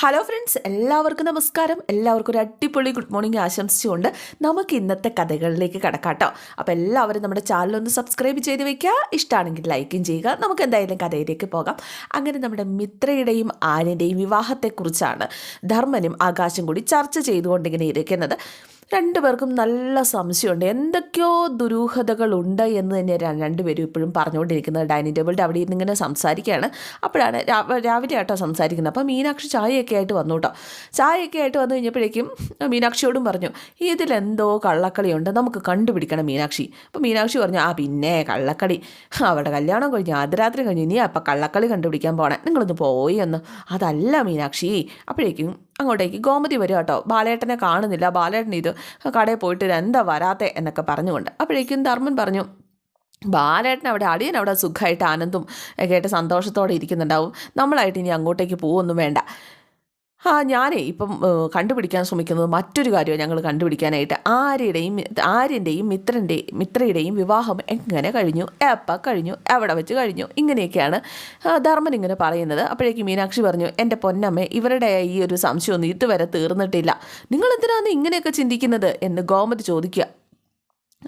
Hello friends എല്ലാവർക്കും നമസ്കാരം. എല്ലാവർക്കും ഒരു അടിപൊളി ഗുഡ് മോർണിംഗ് ആശംസിച്ചുകൊണ്ട് നമുക്ക് ഇന്നത്തെ കഥകളിലേക്ക് കടക്കാട്ടോ. അപ്പോൾ എല്ലാവരും നമ്മുടെ ചാനൽ ഒന്ന് സബ്സ്ക്രൈബ് ചെയ്ത് വെക്കുക. ഇഷ്ടമാണെങ്കിൽ ലൈക്കും ചെയ്യുക. നമുക്ക് എന്തായാലും കഥയിലേക്ക് പോകാം. അങ്ങനെ നമ്മുടെ മിത്രയുടെയും ആര്യന്റെയും വിവാഹത്തെക്കുറിച്ചാണ് ധർമ്മനും ആകാശം കൂടി ചർച്ച ചെയ്തുകൊണ്ടിങ്ങനെ ഇരിക്കുന്നത്. രണ്ടുപേർക്കും നല്ല സംശയമുണ്ട്. എന്തൊക്കെയോ ദുരൂഹതകളുണ്ട് എന്ന് തന്നെ രണ്ടുപേരും ഇപ്പോഴും പറഞ്ഞുകൊണ്ടിരിക്കുന്നത്. ഡൈനിങ് ടേബിളിന്റെ അവിടെ ഇരുന്ന് ഇങ്ങനെ സംസാരിക്കുകയാണ്. അപ്പോഴാണ് രാവിലെ ആട്ടോ സംസാരിക്കുന്നത്. അപ്പോൾ മീനാക്ഷി ചായയൊക്കെ ആയിട്ട് വന്നു കേട്ടോ ചായയൊക്കെ ആയിട്ട് വന്നു കഴിഞ്ഞപ്പോഴേക്കും മീനാക്ഷിയോടും പറഞ്ഞു ഇതിലെന്തോ കള്ളക്കളിയുണ്ട്. നമുക്ക് കണ്ടുപിടിക്കണം മീനാക്ഷി. അപ്പോൾ മീനാക്ഷി പറഞ്ഞു ആ പിന്നെ കള്ളക്കളി. അവിടെ കല്യാണം കഴിഞ്ഞു ആദ്യരാത്രി കഴിഞ്ഞു. ഇനി അപ്പം കള്ളക്കളി കണ്ടുപിടിക്കാൻ പോണേ. നിങ്ങളൊന്ന് പോയി ഒന്ന്. അതല്ല മീനാക്ഷി. അപ്പോഴേക്കും അങ്ങോട്ടേക്ക് ഗോമതി വരും കേട്ടോ. ബാലേട്ടനെ കാണുന്നില്ല. ബാലേട്ടൻ ഇത് കടയിൽ പോയിട്ട് എന്താ വരാത്തെ എന്നൊക്കെ പറഞ്ഞുകൊണ്ട് അപ്പോഴേക്കും ധർമ്മൻ പറഞ്ഞു ബാലേട്ടൻ അവിടെ അടിയൻ അവിടെ സുഖമായിട്ട് ആനന്ദും ഒക്കെ ആയിട്ട് സന്തോഷത്തോടെ ഇരിക്കുന്നുണ്ടാവും. നമ്മളായിട്ട് ഇനി അങ്ങോട്ടേക്ക് പോവൊന്നും വേണ്ട. ആ ഞാനേ ഇപ്പം കണ്ടുപിടിക്കാൻ ശ്രമിക്കുന്നത് മറ്റൊരു കാര്യമാണ് ഞങ്ങൾ കണ്ടുപിടിക്കാനായിട്ട്. ആര്യയുടെയും ആര്യന്റെയും മിത്രന്റെയും മിത്രയുടെയും വിവാഹം എങ്ങനെ കഴിഞ്ഞു? എപ്പം കഴിഞ്ഞു? എവിടെ വെച്ച് കഴിഞ്ഞു? ഇങ്ങനെയൊക്കെയാണ് ധർമ്മൻ ഇങ്ങനെ പറയുന്നത്. അപ്പോഴേക്കും മീനാക്ഷി പറഞ്ഞു എന്റെ പൊന്നമ്മ ഇവരുടെ ഈ ഒരു സംശയമൊന്നും ഇതുവരെ തീർന്നിട്ടില്ല. നിങ്ങൾ എന്തിനാണ് ഇങ്ങനെയൊക്കെ ചിന്തിക്കുന്നത്? എന്ന് ഗോമതി ചോദിക്കുക.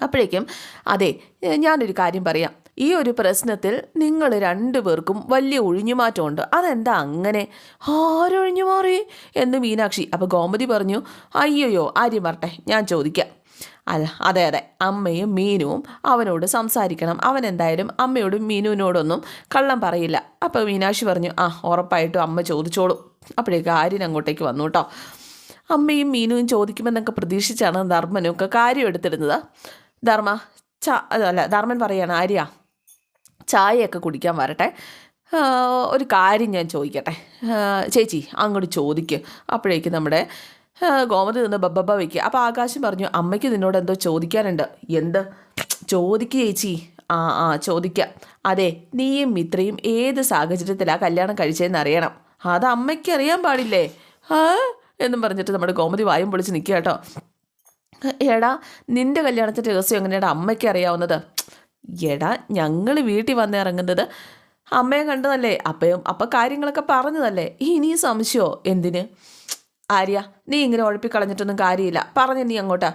അപ്പോഴേക്കും അതെ ഞാനൊരു കാര്യം പറയാം. ഈ ഒരു പ്രശ്നത്തിൽ നിങ്ങൾ രണ്ടുപേർക്കും വലിയ ഒഴിഞ്ഞുമാറ്റമുണ്ട്. അതെന്താ അങ്ങനെ? ആരൊഴിഞ്ഞു മാറി? എന്ന് മീനാക്ഷി അപ്പോൾ ഗോമതി പറഞ്ഞു അയ്യോയോ ആര്യം പറട്ടെ ഞാൻ ചോദിക്കാം. അല്ല അതെ അതെ അമ്മയും മീനുവും അവനോട് സംസാരിക്കണം. അവൻ എന്തായാലും അമ്മയോടും മീനുവിനോടൊന്നും കള്ളം പറയില്ല. അപ്പോൾ മീനാക്ഷി പറഞ്ഞു ആ ഉറപ്പായിട്ടും അമ്മ ചോദിച്ചോളൂ. അപ്പോഴേക്ക് ആര്യൻ അങ്ങോട്ടേക്ക് വന്നു കേട്ടോ. അമ്മയും മീനുവും ചോദിക്കുമെന്നൊക്കെ പ്രതീക്ഷിച്ചാണ് ധർമ്മനൊക്കെ കാര്യം എടുത്തിരുന്നത് ധർമ്മ ച അല്ല ധർമ്മൻ പറയാണ് ആര്യ ചായയൊക്കെ കുടിക്കാൻ വരട്ടെ. ഒരു കാര്യം ഞാൻ ചോദിക്കട്ടെ. ചേച്ചി അങ്ങോട്ട് ചോദിക്ക്. അപ്പോഴേക്ക് നമ്മുടെ ഗോമതി നിന്ന് ബബ്ബ വയ്ക്കുക അപ്പോൾ ആകാശം പറഞ്ഞു അമ്മയ്ക്ക് നിന്നോട് എന്തോ ചോദിക്കാനുണ്ട്. എന്ത്? ചോദിക്ക് ചേച്ചി. ആ ആ ചോദിക്കാം. അതെ നീയും മിത്രയും ഏത് സാഹചര്യത്തിലാണ് കല്യാണം കഴിച്ചതെന്ന് അറിയണം. അത് അമ്മയ്ക്ക് അറിയാൻ പാടില്ലേ? ആ എന്നും പറഞ്ഞിട്ട് നമ്മുടെ ഗോമതി വായും പൊളിച്ച് നിൽക്കുക കേട്ടോ. എടാ നിന്റെ കല്യാണത്തിന്റെ രഹസ്യം എങ്ങനെയാണ് അമ്മയ്ക്ക് അറിയാവുന്നത്? എടാ ഞങ്ങൾ വീട്ടിൽ വന്നിറങ്ങുന്നത് അമ്മയെ കണ്ടതല്ലേ? അപ്പയും അപ്പം കാര്യങ്ങളൊക്കെ പറഞ്ഞതല്ലേ? ഇനി സംശയമോ എന്തിന്? ആര്യ നീ ഇങ്ങനെ ഉഴപ്പിക്കളഞ്ഞിട്ടൊന്നും കാര്യമില്ല. പറഞ്ഞു നീ അങ്ങോട്ടാ.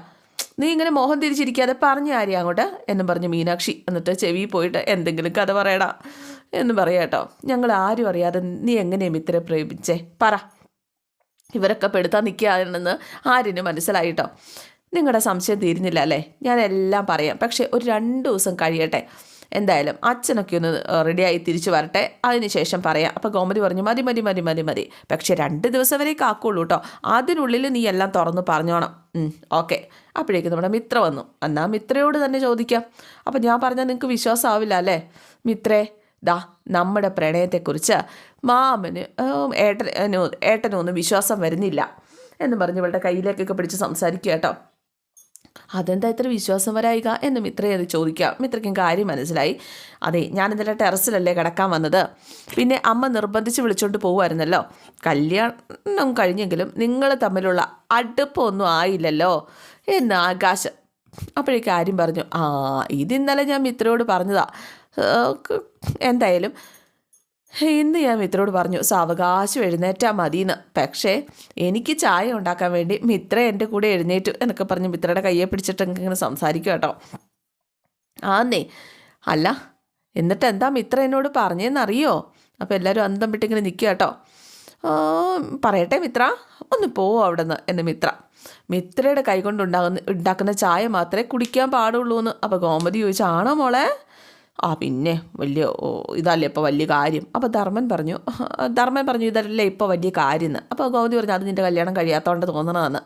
നീ ഇങ്ങനെ മോഹം തിരിച്ചിരിക്കാതെ പറഞ്ഞു ആര്യ അങ്ങോട്ട്. എന്നും പറഞ്ഞു മീനാക്ഷി എന്നിട്ട് ചെവി പോയിട്ട് എന്തെങ്കിലും കഥ പറയടാ. എന്ന് പറയാട്ടോ ഞങ്ങൾ ആരും അറിയാതെ നീ എങ്ങനെയും ഇത്ര പ്രേമിച്ചേ? പറ. ഇവരൊക്കെ പെടുത്താൻ നിൽക്കുകയാണെന്ന് ആര്യന് മനസ്സിലായിട്ടോ നിങ്ങളുടെ സംശയം തീരുന്നില്ല അല്ലേ? ഞാൻ എല്ലാം പറയാം. പക്ഷേ ഒരു രണ്ട് ദിവസം കഴിയട്ടെ. എന്തായാലും അച്ഛനൊക്കെ ഒന്ന് റെഡിയായി തിരിച്ചു വരട്ടെ. അതിനുശേഷം പറയാം. അപ്പോൾ ഗോമതി പറഞ്ഞു മതി മതി മതി മതി മതി. പക്ഷേ രണ്ട് ദിവസം വരെ കാക്കുള്ളൂ കേട്ടോ അതിനുള്ളിൽ നീ എല്ലാം തുറന്ന് പറഞ്ഞോണം. ഓക്കെ. അപ്പോഴേക്കും നമ്മുടെ മിത്ര വന്നു. എന്നാൽ മിത്രയോട് തന്നെ ചോദിക്കാം. അപ്പോൾ ഞാൻ പറഞ്ഞാൽ നിങ്ങൾക്ക് വിശ്വാസമാവില്ല അല്ലേ? മിത്രേ ദാ നമ്മുടെ പ്രണയത്തെക്കുറിച്ച് മാമന് ഏട്ടനോ ഏട്ടനും ഏട്ടനും ഒന്നും വിശ്വാസം വരുന്നില്ല എന്ന് പറഞ്ഞ് ഇവളുടെ കയ്യിലേക്കൊക്കെ പിടിച്ച് സംസാരിക്കുക കേട്ടോ അതെന്താ ഇത്ര വിശ്വാസം വരായിക? എന്ന് മിത്രയെ ചോദിക്കാം. മിത്രയ്ക്കും കാര്യം മനസ്സിലായി. അതെ ഞാൻ ഇന്നലെ ടെറസിലല്ലേ കിടക്കാൻ വന്നത്. പിന്നെ അമ്മ നിർബന്ധിച്ച് വിളിച്ചോണ്ട് പോകുമായിരുന്നല്ലോ കല്യാണം കഴിഞ്ഞെങ്കിലും നിങ്ങൾ തമ്മിലുള്ള അടുപ്പമൊന്നും ആയില്ലല്ലോ എന്ന് ആകാശം അപ്പോഴേക്കും ആര്യം പറഞ്ഞു. ആ ഇത് ഇന്നലെ ഞാൻ മിത്രയോട് പറഞ്ഞതാ. എന്തായാലും ഇന്ന് ഞാൻ മിത്രയോട് പറഞ്ഞു സാവകാശം എഴുന്നേറ്റാൽ മതിയെന്ന് പക്ഷേ എനിക്ക് ചായ ഉണ്ടാക്കാൻ വേണ്ടി മിത്ര എന്റെ കൂടെ എഴുന്നേറ്റു എന്നൊക്കെ പറഞ്ഞ് മിത്രയുടെ കയ്യെ പിടിച്ചിട്ട് ഇങ്ങനെ സംസാരിക്കും കേട്ടോ. ആന്നേ അല്ല എന്നിട്ട് എന്താ മിത്ര എന്നോട് പറഞ്ഞതെന്നറിയോ അപ്പോൾ എല്ലാവരും അന്തം വിട്ടിങ്ങനെ നിൽക്കുക കേട്ടോ. പറയട്ടെ മിത്ര ഒന്ന് പോവോ അവിടെ നിന്ന് എന്ന് മിത്ര. മിത്രയുടെ കൈ കൊണ്ട് ഉണ്ടാകുന്ന ഉണ്ടാക്കുന്ന ചായ മാത്രമേ കുടിക്കാൻ പാടുള്ളൂ എന്ന് അപ്പോൾ ഗോമതി ചോദിച്ചാണോ മോളെ? ആ പിന്നെ വലിയ ഇതല്ലേ ഇപ്പോൾ വലിയ കാര്യം. അപ്പോൾ ധർമ്മൻ പറഞ്ഞു ധർമ്മൻ പറഞ്ഞു ഇതല്ലേ ഇപ്പോൾ വലിയ കാര്യം എന്ന് അപ്പോൾ ഗൗതി പറഞ്ഞു അത് നിന്റെ കല്യാണം കഴിയാത്തതുകൊണ്ട് തോന്നണമെന്ന്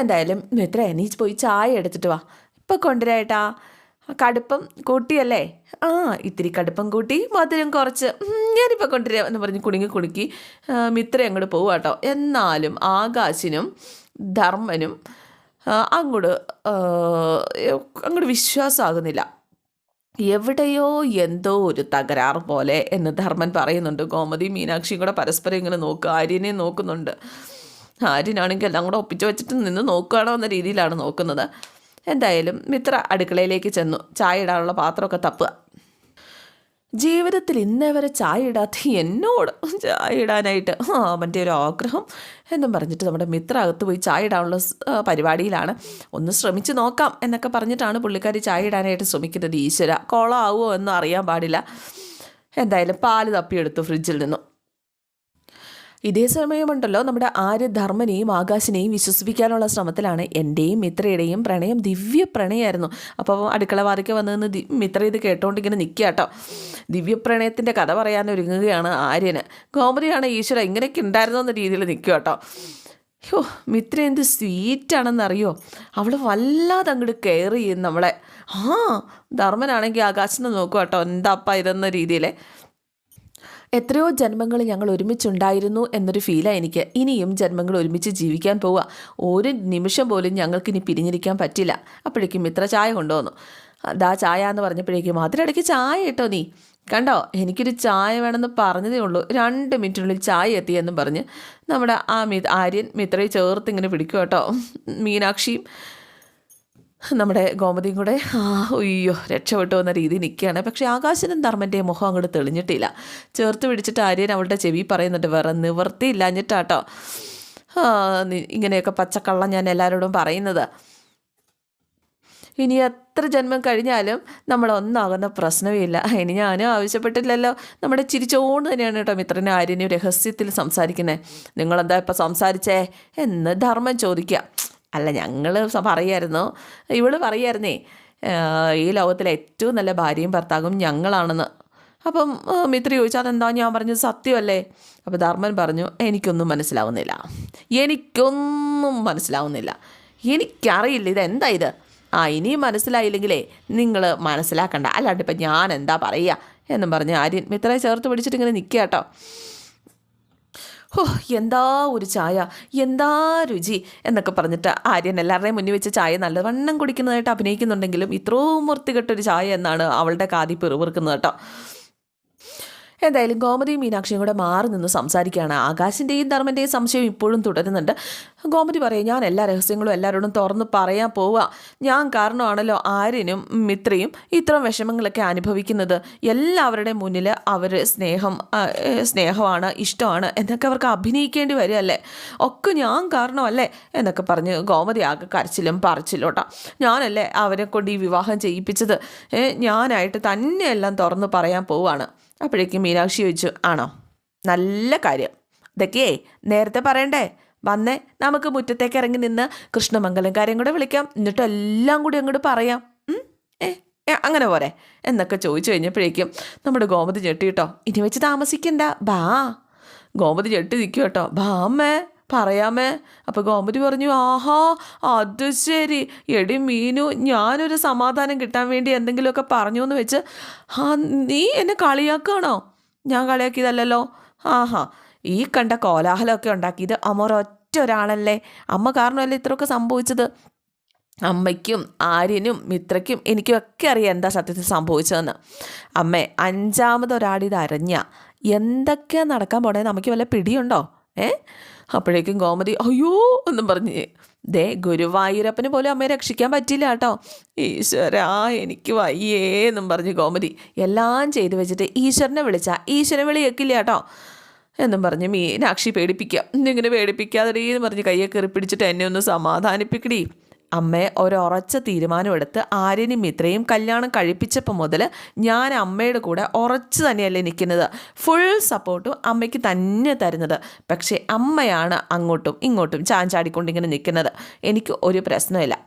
എന്തായാലും മിത്ര നീ പോയി ചായ എടുത്തിട്ട് വാ. ഇപ്പോൾ കൊണ്ടുവരായിട്ടാ കടുപ്പം കൂട്ടിയല്ലേ? ആ ഇത്തിരി കടുപ്പം കൂട്ടി മധുരം കുറച്ച്. ഞാനിപ്പോൾ കൊണ്ടുവരാം എന്ന് പറഞ്ഞ് കുണുങ്ങി കുണുക്കി മിത്ര അങ്ങോട്ട് പോവുക കേട്ടോ എന്നാലും ആകാശിനും ധർമ്മനും അങ്ങോട്ട് അങ്ങോട്ട് വിശ്വാസമാകുന്നില്ല എവിടെയോ എന്തോ ഒരു തകരാറ് പോലെ എന്ന് ധർമ്മൻ പറയുന്നുണ്ട്. ഗോമതി മീനാക്ഷിയും കൂടെ പരസ്പരം ഇങ്ങനെ നോക്കുക. ആര്യനെ നോക്കുന്നുണ്ട്. ആര്യനാണെങ്കിൽ എല്ലാം കൂടെ ഒപ്പിച്ചു വെച്ചിട്ട് നിന്ന് നോക്കുകയാണോ എന്ന രീതിയിലാണ് നോക്കുന്നത്. എന്തായാലും മിത്ര അടുക്കളയിലേക്ക് ചെന്നു. ചായ ഇടാനുള്ള പാത്രമൊക്കെ തപ്പുക. ജീവിതത്തിൽ ഇന്നേ വരെ ചായ ഇടാത്ത എന്നോട് ചായ ഇടാനായിട്ട് അവന്റെ ഒരു ആഗ്രഹം എന്നും പറഞ്ഞിട്ട് നമ്മുടെ മിത്ര അകത്ത് പോയി ചായ ഇടാനുള്ള പരിപാടിയിലാണ്. ഒന്ന് ശ്രമിച്ചു നോക്കാം എന്നൊക്കെ പറഞ്ഞിട്ടാണ് പുള്ളിക്കാരി ചായ ഇടാനായിട്ട് ശ്രമിക്കുന്നത്. ഈശ്വര കോളാവുമോ എന്ന് അറിയാൻ പാടില്ല. എന്തായാലും പാൽ തപ്പിയെടുത്തു ഫ്രിഡ്ജിൽ നിന്നും. ഇതേ സമയമുണ്ടല്ലോ നമ്മുടെ ആര്യ ധർമ്മനെയും ആകാശിനെയും വിശ്വസിപ്പിക്കാനുള്ള ശ്രമത്തിലാണ് എന്റെയും മിത്രയുടെയും പ്രണയം ദിവ്യ പ്രണയമായിരുന്നു അപ്പോൾ അടുക്കള വാതിക്കെ വന്നു നിന്ന് മിത്ര ഇത് കേട്ടോണ്ടിങ്ങനെ നിൽക്കുക കേട്ടോ ദിവ്യപ്രണയത്തിന്റെ കഥ പറയാൻ ഒരുങ്ങുകയാണ് ആര്യന്. ഗോമതിയാണ് ഈശ്വര ഇങ്ങനെയൊക്കെ ഉണ്ടായിരുന്നോ എന്ന രീതിയിൽ നിൽക്കുക കേട്ടോ അയ്യോ മിത്ര എന്ത് സ്വീറ്റാണെന്നറിയോ അവൾ വല്ലാതെ അങ്ങോട്ട് കെയർ ചെയ്യും നമ്മളെ. ആ ധർമ്മനാണെങ്കിൽ ആകാശനെ നോക്കുക കേട്ടോ എന്താപ്പ ഇതെന്ന രീതിയിൽ എത്രയോ ജന്മങ്ങൾ ഞങ്ങൾ ഒരുമിച്ചുണ്ടായിരുന്നു എന്നൊരു ഫീലാണ് എനിക്ക്. ഇനിയും ജന്മങ്ങൾ ഒരുമിച്ച് ജീവിക്കാൻ പോവുക. ഒരു നിമിഷം പോലും ഞങ്ങൾക്ക് ഇനി പിരിഞ്ഞിരിക്കാൻ പറ്റില്ല. അപ്പോഴേക്കും ഇത്ര ചായ കൊണ്ടുവന്നു. ദാ ചായ എന്ന് പറഞ്ഞപ്പോഴേക്കും അതിനിടയ്ക്ക് ചായ കേട്ടോ നീ? കണ്ടോ? എനിക്കൊരു ചായ വേണമെന്ന് പറഞ്ഞതേ ഉള്ളൂ. രണ്ട് മിനിറ്റിനുള്ളിൽ ചായ എത്തിയെന്നും പറഞ്ഞ് നമ്മുടെ ആ മി ആര്യൻ മിത്രയെ ചേർത്ത് ഇങ്ങനെ പിടിക്കും കേട്ടോ. മീനാക്ഷിയും നമ്മുടെ ഗോമതിയും കൂടെ അയ്യോ രക്ഷപ്പെട്ടു എന്ന രീതി നിൽക്കുകയാണ്. പക്ഷേ ആകാശനും ധർമ്മന്റെ മുഖം അങ്ങോട്ട് തെളിഞ്ഞിട്ടില്ല. ചേർത്ത് പിടിച്ചിട്ട് ആര്യൻ അവളുടെ ചെവി പറയുന്നുണ്ട് വേറെ നിവർത്തിയില്ലാഞ്ഞിട്ടാട്ടോ. ഇങ്ങനെയൊക്കെ പച്ചക്കള്ളം ഞാൻ എല്ലാവരോടും പറയുന്നത്. ഇനി എത്ര ജന്മം കഴിഞ്ഞാലും നമ്മൾ ഒന്നാകുന്ന പ്രശ്നമേ ഇല്ല ഇനി ഞാനും ആവശ്യപ്പെട്ടില്ലല്ലോ. നമ്മുടെ ചിരിച്ചോണ്ട് തന്നെയാണ് കേട്ടോ മിത്രനെ ആര്യനും രഹസ്യത്തിൽ സംസാരിക്കുന്നത്. നിങ്ങളെന്താ ഇപ്പം സംസാരിച്ചേ? എന്ന് ധർമ്മം ചോദിക്കുക. അല്ല ഞങ്ങൾ പറയായിരുന്നു. ഇവൾ പറയായിരുന്നേ ഈ ലോകത്തിലെ ഏറ്റവും നല്ല ഭാര്യയും ഭർത്താവും ഞങ്ങളാണെന്ന്. അപ്പം മിത്രി ചോദിച്ചാൽ അതെന്താ? ഞാൻ പറഞ്ഞത് സത്യമല്ലേ? അപ്പോൾ ധർമ്മൻ പറഞ്ഞു എനിക്കൊന്നും മനസ്സിലാവുന്നില്ല. എനിക്കൊന്നും മനസ്സിലാവുന്നില്ല. എനിക്കറിയില്ല ഇതെന്താ ഇത്? ആ ഇനിയും മനസ്സിലായില്ലെങ്കിലേ നിങ്ങൾ മനസ്സിലാക്കണ്ട. അല്ലാണ്ട് ഇപ്പം ഞാൻ എന്താ പറയുക? എന്നും പറഞ്ഞ് ആര്യൻ മിത്രയെ ചേർത്ത് പിടിച്ചിട്ട് ഇങ്ങനെ നിൽക്കുക കേട്ടോ. ഹോ എന്താ ഒരു ചായ? എന്താ രുചി? എന്നൊക്കെ പറഞ്ഞിട്ട് ആര്യൻ എല്ലാവരുടെയും മുന്നിൽ വെച്ച് ചായ നല്ലവണ്ണം കുടിക്കുന്നതായിട്ട് അഭിനയിക്കുന്നുണ്ടെങ്കിലും ഇത്രയും വൃത്തികെട്ടൊരു ചായ എന്നാണ് അവളുടെ കാതി പിറുപിറുക്കുന്നത് കേട്ടോ. എന്തായാലും ഗോമതിയും മീനാക്ഷിയും കൂടെ മാറി നിന്ന് സംസാരിക്കുകയാണ്. ആകാശിന്റെയും ധർമ്മന്റെയും സംശയം ഇപ്പോഴും തുടരുന്നുണ്ട്. ഗോമതി പറയും ഞാൻ എല്ലാ രഹസ്യങ്ങളും എല്ലാവരോടും തുറന്ന് പറയാൻ പോവുക. ഞാൻ കാരണമാണല്ലോ ആര്യനും മിത്രയും ഇത്തരം വിഷമങ്ങളൊക്കെ അനുഭവിക്കുന്നത്. എല്ലാവരുടെയും മുന്നിൽ അവർ സ്നേഹം സ്നേഹമാണ് ഇഷ്ടമാണ് എന്നൊക്കെ അവർക്ക് അഭിനയിക്കേണ്ടി വരികയല്ലേ? ഒക്കെ ഞാൻ കാരണമല്ലേ? എന്നൊക്കെ പറഞ്ഞ് ഗോമതി ആകെ കരച്ചിലും പറിച്ചിലോട്ടാ. ഞാനല്ലേ അവരെ കൊണ്ട് ഈ വിവാഹം ചെയ്യിപ്പിച്ചത്? ഞാനായിട്ട് തന്നെയെല്ലാം തുറന്ന് പറയാൻ പോവാണ് അപ്പോഴേക്കും മീനാക്ഷി ചോദിച്ചു ആണോ? നല്ല കാര്യം. ഇതൊക്കെയേ നേരത്തെ പറയണ്ടേ? വന്നേ നമുക്ക് മുറ്റത്തേക്ക് ഇറങ്ങി നിന്ന് കൃഷ്ണമംഗലം കാര്യം കൂടെ വിളിക്കാം. എന്നിട്ട് എല്ലാം കൂടി അങ്ങോട്ട് പറയാം. ഏ, അങ്ങനെ പോരെ. എന്നൊക്കെ ചോദിച്ചു കഴിഞ്ഞപ്പോഴേക്കും നമ്മുടെ ഗോമതി ചെട്ടി കേട്ടോ. ഇനി വെച്ച് താമസിക്കണ്ട. ബാ. ഗോമതി ചെട്ടി നിൽക്കും കേട്ടോ. ബാ അമ്മേ. പറയാമേ? അപ്പോൾ ഗോമതി പറഞ്ഞു ആഹാ അത് ശരി. എടി മീനു ഞാനൊരു സമാധാനം കിട്ടാൻ വേണ്ടി എന്തെങ്കിലുമൊക്കെ പറഞ്ഞു എന്ന് വെച്ച് ആ നീ എന്നെ കളിയാക്കുകയാണോ ഞാൻ കളിയാക്കിയതല്ലല്ലോ. ആഹാ ഈ കണ്ട കോലാഹലമൊക്കെ ഉണ്ടാക്കിയത് അമ്മ ഒരൊറ്റ ഒരാളല്ലേ? അമ്മ കാരണമല്ലേ ഇത്രയൊക്കെ സംഭവിച്ചത്? അമ്മയ്ക്കും ആര്യനും മിത്രയ്ക്കും എനിക്കും ഒക്കെ അറിയാം എന്താ സത്യത്തിൽ സംഭവിച്ചതെന്ന്. അമ്മേ അഞ്ചാമതൊരാളിത് അരഞ്ഞ. എന്തൊക്കെയാണ് നടക്കാൻ പോണേ നമുക്ക് വല്ല പിടിയുണ്ടോ? ഏ? അപ്പോഴേക്കും ഗോമതി അയ്യോ എന്നും പറഞ്ഞ് ദേ ഗുരുവായൂരപ്പന് പോലും അമ്മയെ രക്ഷിക്കാൻ പറ്റില്ല കേട്ടോ. ഈശ്വരാ എനിക്ക് വയ്യേ എന്നും പറഞ്ഞ് ഗോമതി എല്ലാം ചെയ്തു വെച്ചിട്ട് ഈശ്വരനെ വിളിച്ചാ ഈശ്വരൻ വിളി കേൾക്കില്ല കേട്ടോ എന്നും പറഞ്ഞ് മീനാക്ഷി പേടിപ്പിക്കുക ഇന്നിങ്ങനെ പേടിപ്പിക്കാതെ എന്ന് പറഞ്ഞ് കയ്യെ കയറി പിടിച്ചിട്ട് എന്നെ ഒന്ന് സമാധാനിപ്പിക്കടി. അമ്മയെ ഒരൊറച്ച തീരുമാനമെടുത്ത് ആര്യനും മിത്രയും കല്യാണം കഴിപ്പിച്ചപ്പോൾ മുതൽ ഞാൻ അമ്മയുടെ കൂടെ ഉറച്ചു തന്നെയല്ലേ നിൽക്കുന്നത് ഫുൾ സപ്പോർട്ടും അമ്മയ്ക്ക് തന്നെ തരുന്നത്. പക്ഷേ അമ്മയാണ് അങ്ങോട്ടും ഇങ്ങോട്ടും ചാഞ്ചാടിക്കൊണ്ടിങ്ങനെ നിൽക്കുന്നത് എനിക്ക് ഒരു പ്രശ്നമില്ല.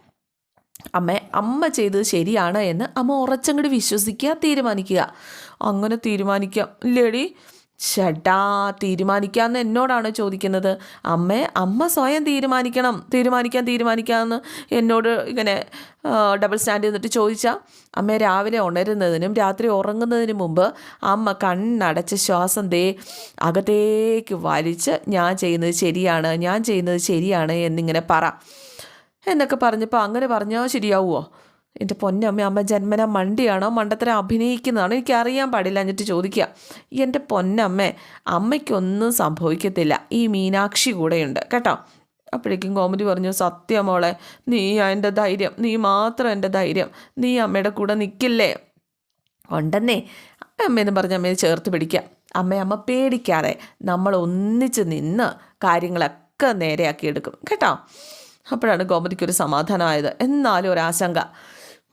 അമ്മ അമ്മ ചെയ്തത് ശരിയാണ് എന്ന് അമ്മ ഉറച്ചങ്ങോട്ട് വിശ്വസിക്കുക തീരുമാനിക്കുക. അങ്ങനെ തീരുമാനിക്കാം. ഇല്ലേടി? ഷടാ തീരുമാനിക്കാമെന്ന് എന്നോടാണ് ചോദിക്കുന്നത്. അമ്മേ അമ്മ സ്വയം തീരുമാനിക്കണം തീരുമാനിക്കാൻ തീരുമാനിക്കാമെന്ന് എന്നോട് ഇങ്ങനെ ഡബിൾ സ്റ്റാൻഡ് ചെയ്തിട്ട് ചോദിച്ചാൽ അമ്മ രാവിലെ ഉണരുന്നതിനും രാത്രി ഉറങ്ങുന്നതിനും മുമ്പ് അമ്മ കണ്ണടച്ച് ശ്വാസം ദേ അകത്തേക്ക് വലിച്ച് ഞാൻ ചെയ്യുന്നത് ശരിയാണ് ഞാൻ ചെയ്യുന്നത് ശരിയാണ് എന്നിങ്ങനെ പറ. എന്നൊക്കെ പറഞ്ഞപ്പോൾ അങ്ങനെ പറഞ്ഞാൽ ശരിയാവുമോ എന്റെ പൊന്നമ്മ അമ്മ ജന്മന മണ്ടിയാണോ? മണ്ടത്തരം അഭിനയിക്കുന്നതാണോ? എനിക്കറിയാൻ പാടില്ല എന്നിട്ട് ചോദിക്കുക. എന്റെ പൊന്നമ്മേ അമ്മയ്ക്കൊന്നും സംഭവിക്കത്തില്ല. ഈ മീനാക്ഷി കൂടെയുണ്ട് കേട്ടോ? അപ്പോഴേക്കും കോമഡി പറഞ്ഞു സത്യമോളെ നീ എന്റെ ധൈര്യം നീ മാത്രം എന്റെ ധൈര്യം. നീ അമ്മയുടെ കൂടെ നിൽക്കില്ലേ? ഉണ്ടെന്നേ. അമ്മയെന്ന് പറഞ്ഞ് അമ്മയെ ചേർത്ത് പിടിക്കുക. അമ്മ അമ്മ പേടിക്കാതെ നമ്മൾ ഒന്നിച്ച് നിന്ന് കാര്യങ്ങളൊക്കെ നേരെയാക്കിയെടുക്കും കേട്ടോ? അപ്പോഴാണ് ഗോമതിക്കൊരു സമാധാനമായത്. എന്നാലും ഒരാശങ്ക.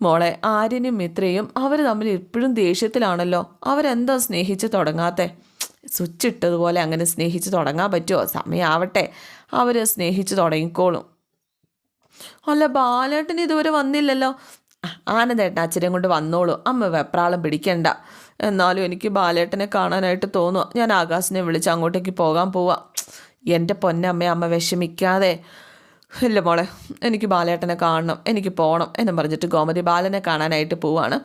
മോളെ ആര്യനും മിത്രയും അവർ തമ്മിൽ എപ്പോഴും ദേഷ്യത്തിലാണല്ലോ. അവരെന്താ സ്നേഹിച്ച് തുടങ്ങാത്തെ? സ്വിച്ച് ഇട്ടതുപോലെ അങ്ങനെ സ്നേഹിച്ച് തുടങ്ങാൻ പറ്റുമോ സമയമാവട്ടെ അവർ സ്നേഹിച്ച് തുടങ്ങിക്കോളും. അല്ല ബാലേട്ടൻ ഇതുവരെ വന്നില്ലല്ലോ. ആനന്ദേട്ടൻ അച്ഛനെ കൊണ്ട് വന്നോളൂ. അമ്മ വെപ്രാളം പിടിക്കണ്ട. എന്നാലും എനിക്ക് ബാലേട്ടനെ കാണാനായിട്ട് തോന്നുക ഞാൻ ആകാശിനെ വിളിച്ച് അങ്ങോട്ടേക്ക് പോകാൻ പോവാം. എന്റെ പൊന്നമ്മ അമ്മ വിഷമിക്കാതെ. ഇല്ല മോളെ എനിക്ക് ബാലേട്ടനെ കാണണം എനിക്ക് പോകണം എന്ന് പറഞ്ഞിട്ട് ഗോമതി ബാലനെ കാണാനായിട്ട് പോവാണ്.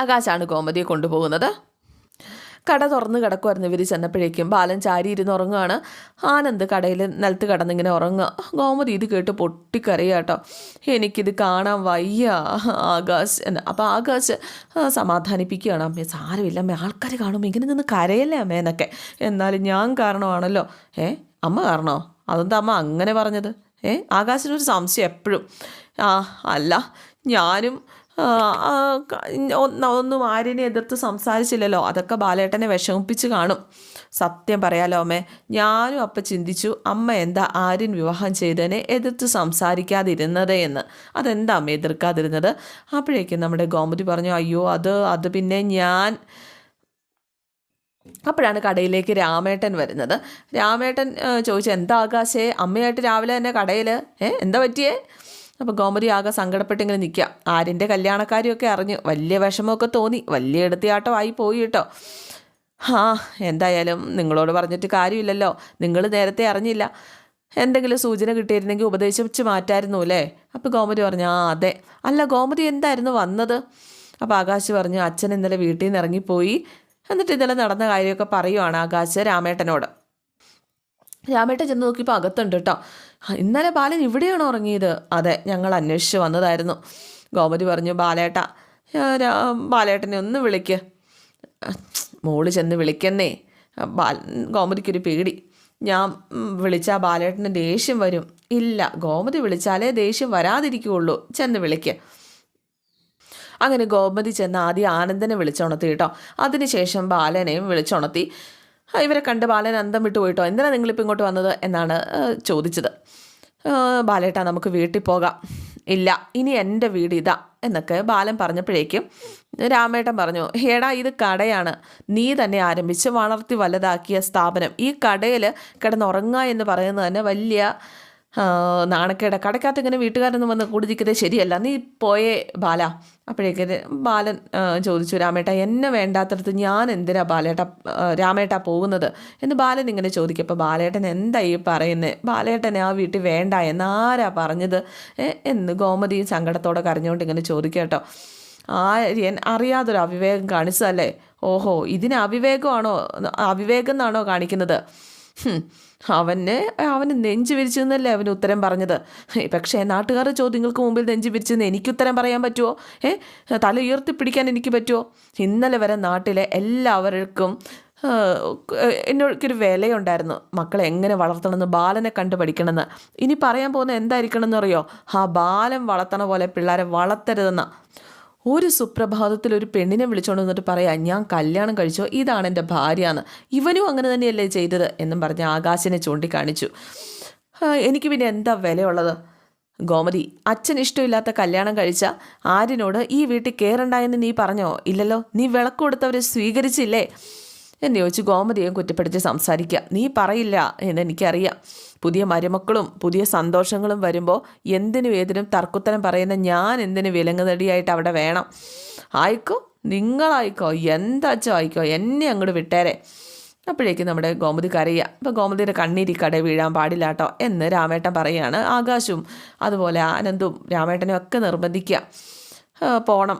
ആകാശാണ് ഗോമതിയെ കൊണ്ടുപോകുന്നത്. കട തുറന്ന് കിടക്കുമായിരുന്നു ഇവർ ചെന്നപ്പോഴേക്കും ബാലൻ ചാരി ഇരുന്ന് ഉറങ്ങുകയാണ് ആനന്ദ് കടയിൽ നിലത്ത് കിടന്നിങ്ങനെ ഉറങ്ങുക. ഗോമതി ഇത് കേട്ട് പൊട്ടിക്കറിയുക കേട്ടോ. എനിക്കിത് കാണാൻ വയ്യ ആകാശ് എന്ന്. അപ്പോൾ ആകാശ് സമാധാനിപ്പിക്കുകയാണ്. അമ്മേ സാരമില്ല അമ്മേ ആൾക്കാർ കാണുമ്പോൾ ഇങ്ങനെ നിന്ന് കരയല്ലേ അമ്മേ എന്നൊക്കെ. എന്നാലും ഞാൻ കാരണമാണല്ലോ. ഏ അമ്മ കാരണോ? അതെന്താ അമ്മ അങ്ങനെ പറഞ്ഞത്? ഏ? ആകാശിനൊരു സംശയം എപ്പോഴും. ആ അല്ല ഞാനും ഒന്നും ആര്യനെ എതിർത്ത് സംസാരിച്ചില്ലല്ലോ. അതൊക്കെ ബാലേട്ടനെ വിഷമിപ്പിച്ച് കാണും. സത്യം പറയാലോ അമ്മേ. ഞാനും അപ്പം ചിന്തിച്ചു അമ്മ എന്താ ആര്യൻ വിവാഹം ചെയ്തതിനെ എതിർത്ത് സംസാരിക്കാതിരുന്നത് എന്ന്. അതെന്താ അമ്മ എതിർക്കാതിരുന്നത്? അപ്പോഴേക്കും നമ്മുടെ ഗോമതി പറഞ്ഞു അയ്യോ അത് അത് പിന്നെ ഞാൻ അപ്പോഴാണ് കടയിലേക്ക് രാമേട്ടൻ വരുന്നത്. രാമേട്ടൻ ചോദിച്ചു എന്താ ആകാശേ? അമ്മയായിട്ട് രാവിലെ തന്നെ കടയിൽ ഏ എന്താ പറ്റിയേ? അപ്പോൾ ഗോമതി ആകെ സങ്കടപ്പെട്ടിങ്ങനെ നിൽക്കുക ആരിന്റെ കല്യാണക്കാരിയൊക്കെ അറിഞ്ഞു വലിയ വിഷമമൊക്കെ തോന്നി. വലിയ എടുത്തിയാട്ടമായി പോയി കേട്ടോ. ആ എന്തായാലും നിങ്ങളോട് പറഞ്ഞിട്ട് കാര്യമില്ലല്ലോ. നിങ്ങൾ നേരത്തെ അറിഞ്ഞില്ല. എന്തെങ്കിലും സൂചന കിട്ടിയിരുന്നെങ്കിൽ ഉപദേശിച്ച് മാറ്റായിരുന്നു അല്ലേ? അപ്പോൾ ഗോമതി പറഞ്ഞു ആ അതെ. അല്ല ഗോമതി എന്തായിരുന്നു വന്നത്? അപ്പോൾ ആകാശ് പറഞ്ഞു അച്ഛൻ ഇന്നലെ വീട്ടിൽ നിന്ന് ഇറങ്ങിപ്പോയി. എന്നിട്ട് ഇന്നലെ നടന്ന കാര്യമൊക്കെ പറയുവാണ് ആകാശ് രാമേട്ടനോട്. രാമേട്ടൻ ചെന്ന് നോക്കിയപ്പോൾ അകത്തുണ്ട് കേട്ടോ ഇന്നലെ ബാലൻ ഇവിടെയാണ് ഉറങ്ങിയത്? അതെ ഞങ്ങൾ അന്വേഷിച്ച് വന്നതായിരുന്നു. ഗോമതി പറഞ്ഞു ബാലേട്ട ബാലേട്ടനെ ഒന്ന് വിളിക്ക്. മോൾ ചെന്ന് വിളിക്കുന്നേ. ബാൽ ഗോമതിക്കൊരു പേടി. ഞാൻ വിളിച്ചാൽ ബാലേട്ടന് ദേഷ്യം വരും. ഇല്ല ഗോമതി വിളിച്ചാലേ ദേഷ്യം വരാതിരിക്കുകയുള്ളൂ ചെന്ന് വിളിക്ക്. അങ്ങനെ ഗോമതി ചെന്ന് ആദ്യം ആനന്ദനെ വിളിച്ചുണർത്തി കേട്ടോ. അതിനുശേഷം ബാലനെയും വിളിച്ചുണർത്തി. ഇവരെ കണ്ട് ബാലൻ അന്തം വിട്ടു പോയിട്ടോ? എന്തിനാണ് നിങ്ങളിപ്പോൾ ഇങ്ങോട്ട് വന്നത്? എന്നാണ് ചോദിച്ചത്. ബാലേട്ടാ നമുക്ക് വീട്ടിൽ പോകാം. ഇല്ല ഇനി എന്റെ വീട് ഇതാ എന്നൊക്കെ ബാലൻ പറഞ്ഞപ്പോഴേക്കും രാമേട്ടൻ പറഞ്ഞു ഹേടാ ഇത് കടയാണ്. നീ തന്നെ ആരംഭിച്ച് വളർത്തി വലുതാക്കിയ സ്ഥാപനം. ഈ കടയിൽ കിടന്നുറങ്ങുക എന്ന് പറയുന്നത് തന്നെ വലിയ നാണക്കേട. കടക്കകത്ത് ഇങ്ങനെ വീട്ടുകാരൊന്നും വന്ന് കുടിച്ചിക്കുന്നത് ശരിയല്ല. നീ പോയേ ബാല. അപ്പോഴേക്ക് ബാലൻ ചോദിച്ചു രാമേട്ട എന്നെ വേണ്ടാത്തടത്ത് ഞാൻ എന്തിനാ ബാലേട്ട രാമേട്ട പോകുന്നത്? എന്ന് ബാലൻ ഇങ്ങനെ ചോദിക്കപ്പോൾ ബാലേട്ടൻ എന്താ ഈ പറയുന്നത് ബാലേട്ടനെ ആ വീട്ടിൽ വേണ്ട എന്നാരാ പറഞ്ഞത്? എന്ന് ഗോമതി സങ്കടത്തോടെ കരഞ്ഞുകൊണ്ട് ഇങ്ങനെ ചോദിക്കട്ടോ ആര്യൻ അറിയാതൊരു അവിവേകം കാണിച്ചതല്ലേ? ഓഹോ ഇതിന് അവിവേകമാണോ അവിവേകം എന്നാണോ കാണിക്കുന്നത്? അവന് അവന് നെഞ്ചു വിരിച്ചെന്നല്ലേ അവന് ഉത്തരം പറഞ്ഞത്? പക്ഷേ നാട്ടുകാരുടെ ചോദ്യങ്ങൾക്ക് മുമ്പിൽ നെഞ്ചു വിരിച്ചെന്ന് എനിക്ക് ഉത്തരം പറയാൻ പറ്റുമോ ഏ തല ഉയർത്തി പിടിക്കാൻ എനിക്ക് പറ്റുമോ ഇന്നലെ വരെ നാട്ടിലെ എല്ലാവർക്കും ആ, എന്നോടൊരു വിലയുണ്ടായിരുന്നു. മക്കളെ എങ്ങനെ വളർത്തണമെന്ന് ബാലനെ കണ്ട് പഠിക്കണമെന്ന്. ഇനി പറയാൻ പോകുന്ന എന്തായിരിക്കണം എന്നറിയോ ആ ബാലം വളർത്തണ പോലെ പിള്ളേരെ വളർത്തരുതെന്ന. ഒരു സുപ്രഭാതത്തിൽ ഒരു പെണ്ണിനെ വിളിച്ചുകൊണ്ട് വന്നിട്ട് പറയാ ഞാൻ കല്യാണം കഴിച്ചോ? ഇതാണ് എന്റെ ഭാര്യ എന്ന് ഇവനും അങ്ങനെ തന്നെയല്ലേ ചെയ്തത്? എന്നും പറഞ്ഞ് ആകാശിനെ ചൂണ്ടിക്കാണിച്ചു. എനിക്ക് പിന്നെ എന്താ വിലയുള്ളത്? ഗോമതി അച്ഛൻ ഇഷ്ടമില്ലാത്ത കല്യാണം കഴിച്ച ആര്യനോട് ഈ വീട്ടിൽ കയറണ്ട എന്ന് നീ പറഞ്ഞോ? ഇല്ലല്ലോ നീ വിളക്ക് കൊടുത്തവരെ സ്വീകരിച്ചില്ലേ? എന്ന് ചോദിച്ച് ഗോമതിയെ കുറ്റപ്പെടുത്തി സംസാരിക്കുക. നീ പറയില്ല എന്ന് എനിക്കറിയാം. പുതിയ മരുമക്കളും പുതിയ സന്തോഷങ്ങളും വരുമ്പോൾ എന്തിനു ഏതിനും തർക്കുത്തരം പറയുന്ന ഞാൻ എന്തിനു വിലങ്ങുതടിയായിട്ട് അവിടെ വേണം? ആയിക്കോ നിങ്ങളായിക്കോ എന്താച്ചോ ആയിക്കോ എന്നെ അങ്ങോട്ട് വിട്ടേരെ. അപ്പോഴേക്കും നമ്മുടെ ഗോമതി കരയുക. അപ്പോൾ ഗോമതിയുടെ കണ്ണീരി കട വീഴാൻ പാടില്ല കേട്ടോ എന്ന് രാമേട്ടൻ പറയുകയാണ് ആകാശവും അതുപോലെ ആനന്ദും രാമേട്ടനും ഒക്കെ നിർബന്ധിക്കുക. പോണം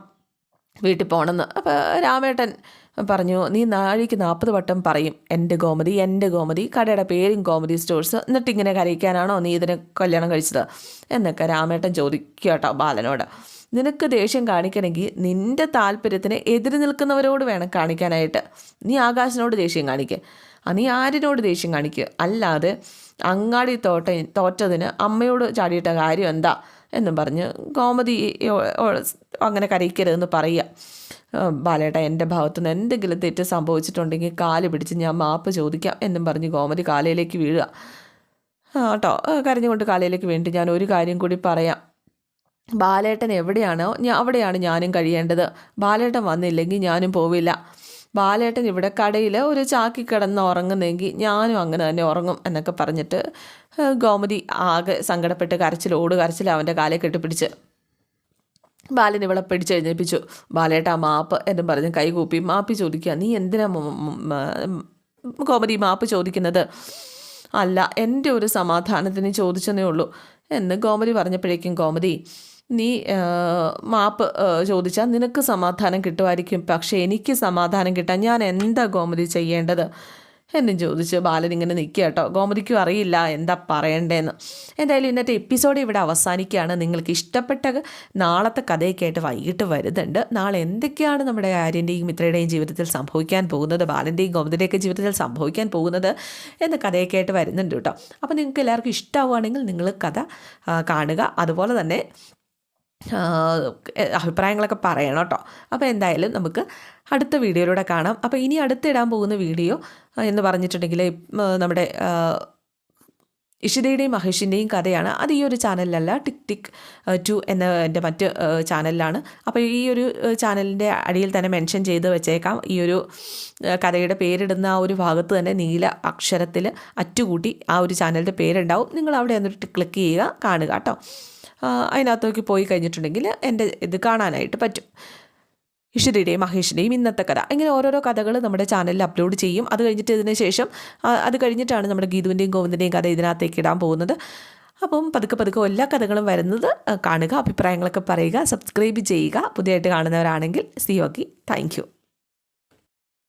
വീട്ടിൽ പോകണമെന്ന് അപ്പോൾ രാമേട്ടൻ പറഞ്ഞു നീ നാഴിക്ക് നാൽപ്പത് വട്ടം പറയും എന്റെ ഗോമതി എന്റെ ഗോമതി കടയുടെ പേരും ഗോമതി സ്റ്റോഴ്സ് എന്നിട്ട് ഇങ്ങനെ കരയിക്കാനാണോ നീ ഇതിനെ കല്യാണം കഴിച്ചത്? എന്നൊക്കെ രാമേട്ടൻ ചോദിക്കുക കേട്ടോ ബാലനോട്. നിനക്ക് ദേഷ്യം കാണിക്കണമെങ്കിൽ നിന്റെ താല്പര്യത്തിന് എതിര് നിൽക്കുന്നവരോട് വേണം കാണിക്കാനായിട്ട്. നീ ആകാശിനോട് ദേഷ്യം കാണിക്കുക ആ, നീ ആരിനോട് ദേഷ്യം കാണിക്കുക അല്ലാതെ അങ്ങാടി തോട്ട തോറ്റതിന് അമ്മയോട് ചാടിയിട്ട കാര്യം എന്താ? എന്നും പറഞ്ഞ് ഗോമതി അങ്ങനെ കരയിക്കരുതെന്ന് പറയുക. ബാലേട്ട എന്റെ ഭാഗത്തു നിന്ന് എന്തെങ്കിലും തെറ്റ് സംഭവിച്ചിട്ടുണ്ടെങ്കിൽ കാൽ പിടിച്ച് ഞാൻ മാപ്പ് ചോദിക്കാം എന്നും പറഞ്ഞ് ഗോമതി കാലയിലേക്ക് വീഴുക. കേട്ടോ. കരഞ്ഞുകൊണ്ട് കാലയിലേക്ക് വേണ്ടി ഞാൻ ഒരു കാര്യം കൂടി പറയാം. ബാലേട്ടൻ എവിടെയാണോ ഞാൻ അവിടെയാണ് ഞാനും കഴിയേണ്ടത്. ബാലേട്ടൻ വന്നില്ലെങ്കിൽ ഞാനും പോവില്ല. ബാലേട്ടൻ ഇവിടെ കടയിൽ ഒരു ചാക്കി കിടന്ന് ഉറങ്ങുന്നെങ്കിൽ ഞാനും അങ്ങനെ തന്നെ ഉറങ്ങും എന്നൊക്കെ പറഞ്ഞിട്ട് ഗോമതി ആകെ സങ്കടപ്പെട്ട് കരച്ചിലോട് കരച്ചിൽ അവന്റെ കാലെ കെട്ടിപ്പിടിച്ച് ബാലൻ ഇവളെ പിടിച്ച് എഴുന്നേൽപ്പിച്ചു ബാലേട്ടാ മാപ്പ് എന്നും പറഞ്ഞ് കൈകൂപ്പി മാപ്പി ചോദിക്കുക നീ എന്തിനാ ഗോമതി മാപ്പ് ചോദിക്കുന്നത്? അല്ല എന്റെ ഒരു സമാധാനത്തിന് ചോദിച്ചെന്നേ ഉള്ളൂ എന്ന് ഗോമതി പറഞ്ഞപ്പോഴേക്കും ഗോമതി നീ മാപ്പ് ചോദിച്ചാൽ നിനക്ക് സമാധാനം കിട്ടുമായിരിക്കും. പക്ഷേ എനിക്ക് സമാധാനം കിട്ടാൻ ഞാൻ എന്താ ഗോമതി ചെയ്യേണ്ടത്? എന്നും ചോദിച്ച് ബാലൻ ഇങ്ങനെ നിൽക്കുക കേട്ടോ. ഗോമതിക്കും അറിയില്ല എന്താ പറയണ്ടേന്ന്. എന്തായാലും ഇന്നത്തെ എപ്പിസോഡ് ഇവിടെ അവസാനിക്കുകയാണ്. നിങ്ങൾക്ക് ഇഷ്ടപ്പെട്ട നാളത്തെ കഥയൊക്കെ ആയിട്ട് വൈകിട്ട് വരുന്നുണ്ട്. നാളെ എന്തൊക്കെയാണ് നമ്മുടെ ആര്യന്റെയും മിത്രയുടെയും ജീവിതത്തിൽ സംഭവിക്കാൻ പോകുന്നത്? ബാലന്റെയും ഗോമതിയുടെയൊക്കെ ജീവിതത്തിൽ സംഭവിക്കാൻ പോകുന്നത് എന്ന കഥയൊക്കെ ആയിട്ട് വരുന്നുണ്ട് കേട്ടോ. അപ്പോൾ നിങ്ങൾക്ക് എല്ലാവർക്കും ഇഷ്ടമാവുകയാണെങ്കിൽ നിങ്ങൾ കഥ കാണുക. അതുപോലെ തന്നെ അഭിപ്രായങ്ങളൊക്കെ പറയണം കേട്ടോ. അപ്പോൾ എന്തായാലും നമുക്ക് അടുത്ത വീഡിയോയിലൂടെ കാണാം. അപ്പോൾ ഇനി അടുത്തിടാൻ പോകുന്ന വീഡിയോ എന്ന് പറഞ്ഞിട്ടുണ്ടെങ്കിൽ നമ്മുടെ ഇഷിതയുടെയും മഹേഷിന്റെയും കഥയാണ്. അത് ഈ ഒരു ചാനലിലല്ല ടിക് ടിക് ടു എന്ന എന്റെ മറ്റ് ചാനലിലാണ്. അപ്പോൾ ഈ ഒരു ചാനലിന്റെ അടിയിൽ തന്നെ മെൻഷൻ ചെയ്ത് വെച്ചേക്കാം. ഈ ഒരു കഥയുടെ പേരിടുന്ന ആ ഒരു ഭാഗത്ത് തന്നെ നീല അക്ഷരത്തിൽ അറ്റുകൂട്ടി ആ ഒരു ചാനലിന്റെ പേരുണ്ടാവും. നിങ്ങൾ അവിടെ എന്നിട്ട് ക്ലിക്ക് ചെയ്യുക കാണുക കേട്ടോ. അതിനകത്തേക്ക് പോയി കഴിഞ്ഞിട്ടുണ്ടെങ്കിൽ എന്റെ ഇത് കാണാനായിട്ട് പറ്റും. ഇഷിതയുടെയും മഹേഷിന്റെയും ഇന്നത്തെ കഥ. ഇങ്ങനെ ഓരോരോ കഥകൾ നമ്മുടെ ചാനലിൽ അപ്ലോഡ് ചെയ്യും. അത് കഴിഞ്ഞിട്ട് ഇതിന് ശേഷം അത് കഴിഞ്ഞിട്ടാണ് നമ്മുടെ ഗീതുവിന്റെയും ഗോവിന്ദന്റെയും കഥ ഇതിനകത്തേക്ക് ഇടാൻ പോകുന്നത്. അപ്പം പതുക്കെ പതുക്കെ എല്ലാ കഥകളും വരുന്നത് കാണുക അഭിപ്രായങ്ങളൊക്കെ പറയുക സബ്സ്ക്രൈബ് ചെയ്യുക. പുതിയതായിട്ട് കാണുന്നവരാണെങ്കിൽ സി ഓക്കെ താങ്ക്